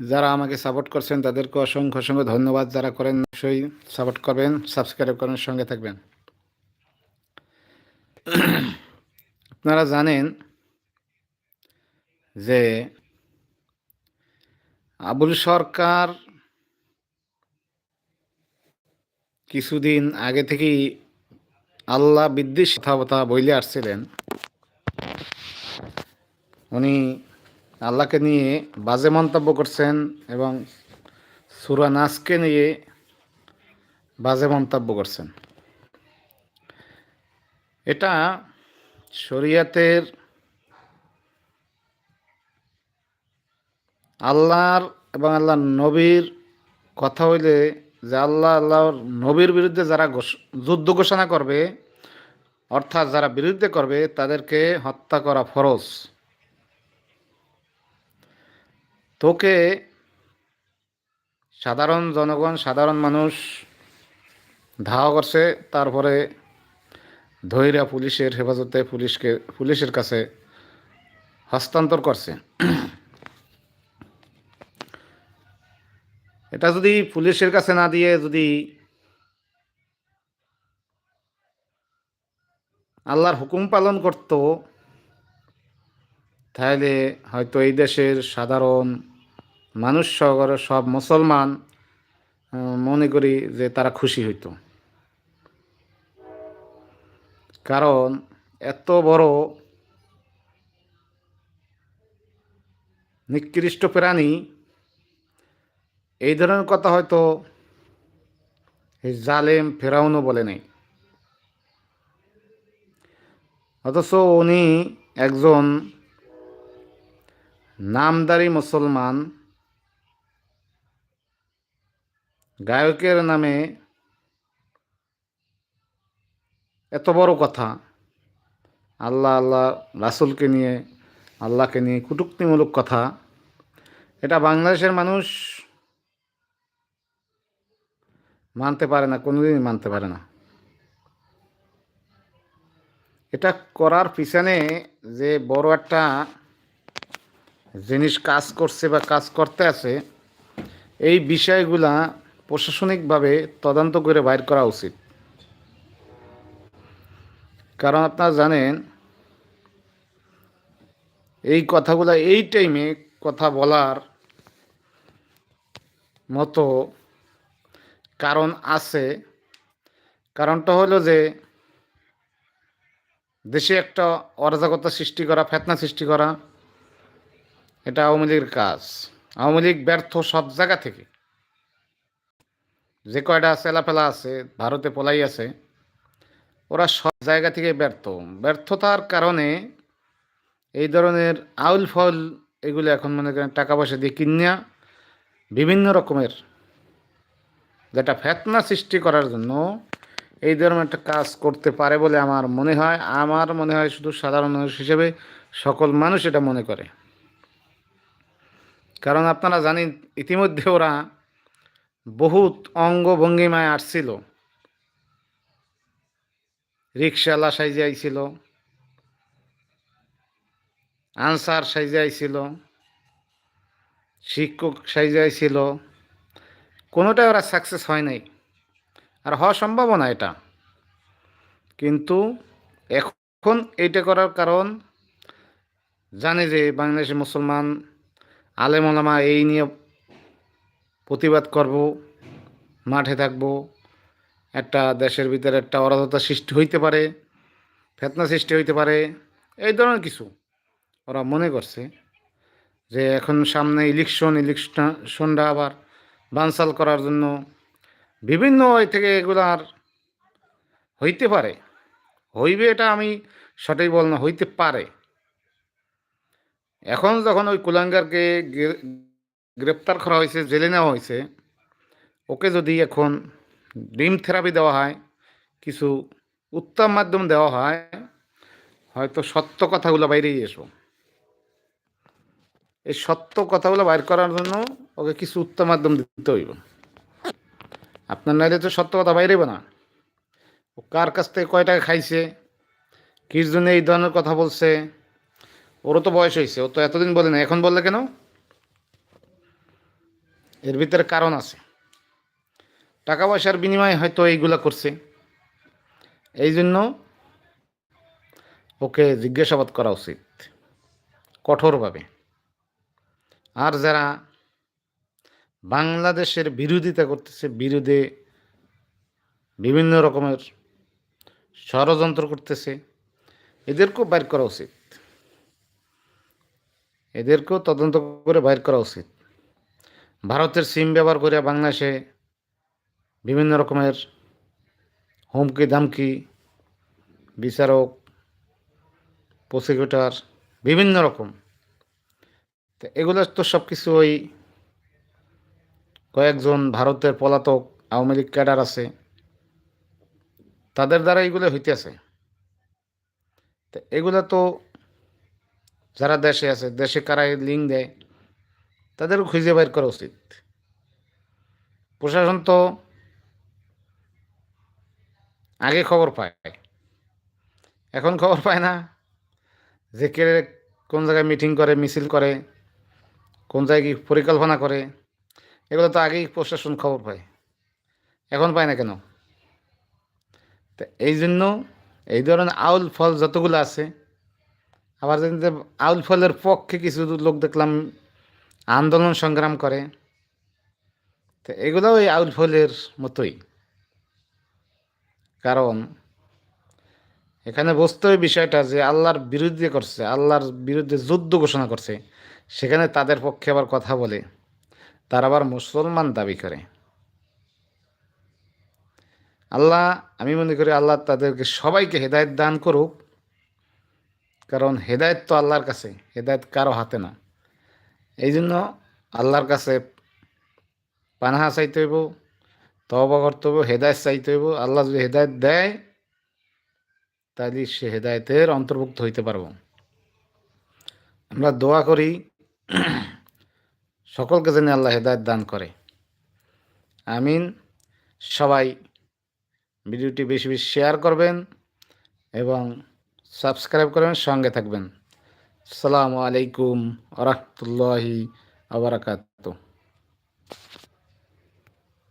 যারা আমাকে সাপোর্ট করছেন, তাদেরকে অসংখ্য অসংখ্য ধন্যবাদ। যারা করেন, অবশ্যই সাপোর্ট করবেন সাবস্ক্রাইব করেন সঙ্গে থাকবেন। আপনারা জানেন যে আবুল সরকার কিছুদিন আগে থেকেই আল্লাহ বিদ্বেষ কথাবার্তা বইলে আসছিলেন। উনি আল্লাহকে নিয়ে বাজে মন্তব্য করছেন এবং সুরা নাসকে নিয়ে বাজে মন্তব্য করছেন। এটা শরিয়াতের আল্লাহর এবং আল্লাহর নবীর কথা হইলে যে আল্লাহ আল্লাহর নবীর বিরুদ্ধে যারা যুদ্ধ ঘোষণা করবে, অর্থাৎ যারা বিরুদ্ধে করবে, তাদেরকে হত্যা করা ফরজ। তোকে সাধারণ জনগণ, সাধারণ মানুষ ধাওয়া করছে, তারপরে ধৈর্য পুলিশের হেফাজতে পুলিশকে, পুলিশের কাছে হস্তান্তর করছে। এটা যদি পুলিশের কাছে না দিয়ে যদি আল্লাহর হুকুম পালন করত তাহলে হয়তো এই দেশের সাধারণ মানুষ সহ সব মুসলমান মনে করি যে তারা খুশি হইতো। কারণ এত বড় নিকৃষ্ট প্রাণী, এই ধরনের কথা হয়তো এই জালেম ফেরাউনও বলে নাই। অথচ উনি একজন নামদারি মুসলমান গায়কের নামে এত বড় কথা। আল্লাহ আল্লাহ রাসুলকে নিয়ে, আল্লাহকে নিয়ে কুটুক্তিমূলক কথা। এটা বাংলাদেশের মানুষ মানতে পারে না, কোনোদিনই মানতে পারে না। এটা করার পিছনে যে বড় একটা জিনিস কাজ করছে বা কাজ করতে আছে, এই বিষয়গুলা প্রশাসনিকভাবে তদন্ত করে বাইর করা উচিত। কারণ আপনারা জানেন, এই কথাগুলো এই টাইমে কথা বলার মতো কারণ আছে। কারণটা হলো যে, দেশে একটা অরাজকতা সৃষ্টি করা, ফেতনা সৃষ্টি করা এটা আওয়ামী লীগের কাজ। আওয়ামী লীগ ব্যর্থ সব জায়গা থেকে। যে কয়টা চেলাফেলা আছে, ভারতে পলাই আছে, ওরা সব জায়গা থেকে ব্যর্থ। ব্যর্থতার কারণে এই ধরনের আউল ফল এগুলো এখন মনে করেন টাকা পয়সা দিয়ে কিনিয়া বিভিন্ন রকমের যেটা ফেতনা সৃষ্টি করার জন্য এই ধরনের একটা কাজ করতে পারে বলে আমার মনে হয়। আমার মনে হয় শুধু সাধারণ মানুষ হিসেবে সকল মানুষ এটা মনে করে। কারণ আপনারা জানেন, ইতিমধ্যে ওরা বহুত অঙ্গভঙ্গিমায় আসছিল। রিক্সাওয়ালা সাইজে আইছিল আনসার সাইজে আইছিল শিক্ষক সাইজে আইছিল কোনোটাই ওরা সাকসেস হয় নাই। আর হওয়া সম্ভব না এটা। কিন্তু এখন এইটা করার কারণ জানে যে বাংলাদেশের মুসলমান আলেম ওলামা, এই নিয়ে প্রতিবাদ করব, মাঠে থাকব। একটা দেশের ভিতরে একটা অরাধতা সৃষ্টি হইতে পারে, ফেতনা সৃষ্টি হইতে পারে, এই ধরনের কিছু ওরা মনে করছে যে এখন সামনে ইলেকশন ইলেকশনটা আবার বানসাল করার জন্য বিভিন্ন ওই থেকে এগুলার হইতে পারে। হইবে এটা আমি সঠিক বল না হইতে পারে। এখন যখন ওই কুলাঙ্গারকে গ্রে- গ্রেপ্তার করা হয়েছে, জেলে নেওয়া হয়েছে, ওকে যদি এখন ডিম থেরাপি দেওয়া হয়, কিছু উত্তম মাধ্যম দেওয়া হয়, হয়তো সত্য কথাগুলো বাইরেই এসো এই সত্য কথাগুলো বাইর করার জন্য ওকে কিছু উত্তম মাধ্যম দিতে হইব। আপনার নাইলে তো সত্য কথা বাইরেব না। ও কার কাছ থেকে কয় টাকা খাইছে? কিস জন্য এই ধরনের কথা বলছে? ওরও তো বয়স হয়েছে, ও তো এতদিন বলে না এখন বললে কেন? এর ভিতরে কারণ আছে। টাকা পয়সার বিনিময়ে হয়তো এইগুলা করছে। এই জন্য ওকে জিজ্ঞাসাবাদ করা উচিত, কঠোরভাবে। আর যারা বাংলাদেশের বিরোধিতা করতেছে, বিরোধে বিভিন্ন রকমের ষড়যন্ত্র করতেছে, এদেরকেও বাইর করা উচিত। এদেরকেও তদন্ত করে বাইর করা উচিত। ভারতের সিম ব্যবহার করে বাংলাদেশে বিভিন্ন রকমের হুমকি দামকি, বিচারক প্রসিকিউটর বিভিন্ন রকম। তো এগুলো তো সব কিছু ওই কয়েকজন ভারতের পলাতক আওয়ামী লীগ ক্যাডার আছে, তাদের দ্বারা এগুলো হইতেছে। তো এগুলো তো যারা দেশে আছে, দেশে কারা লিঙ্ক দেয়, তাদেরও খুঁজে বের করা উচিত। প্রশাসন তো আগে খবর পায়। এখন খবর পায় না যে কে কোন জায়গায় মিটিং করে, মিছিল করে, কোন জায়গায় পরিকল্পনা করে, এগুলো তো আগেই প্রশাসন খবর পায়। এখন পায় না কেন? তো এই জন্য এই ধরনের আউল ফল যতগুলো আছে আবার যদি আউল ফলের পক্ষে কিছু লোক দেখলাম আন্দোলন সংগ্রাম করে। তো এগুলো ওই আউল ফলের মতোই। কারণ এখানে বুঝতে বিষয়টা যে আল্লাহর বিরুদ্ধে করছে, আল্লাহর বিরুদ্ধে যুদ্ধ ঘোষণা করছে, সেখানে তাদের পক্ষে আবার কথা বলে, তারা আবার মুসলমান দাবি করে। আল্লাহ, আমি মনে করি আল্লাহ তাদেরকে সবাইকে হেদায়ত দান করুক। কারণ হেদায়ত তো আল্লাহর কাছে, হেদায়ত কারও হাতে না। এই জন্য আল্লাহর কাছে পানাহা চাইতে হইব তবা করতে হইব, হেদায়ত চাইতে হইব। আল্লাহ যদি হেদায়ত দেয়, তাহলে সে হেদায়তের অন্তর্ভুক্ত হইতে পারব। আমরা দোয়া করি, সকলকে যেন আল্লাহ হেদায়ত দান করে। আমিন। সবাই ভিডিওটি বেশি বেশি শেয়ার করবেন এবং সাবস্ক্রাইব করবেন সঙ্গে থাকবেন। আসসালামু আলাইকুম আরহামতুল্লাহি আবরাকাত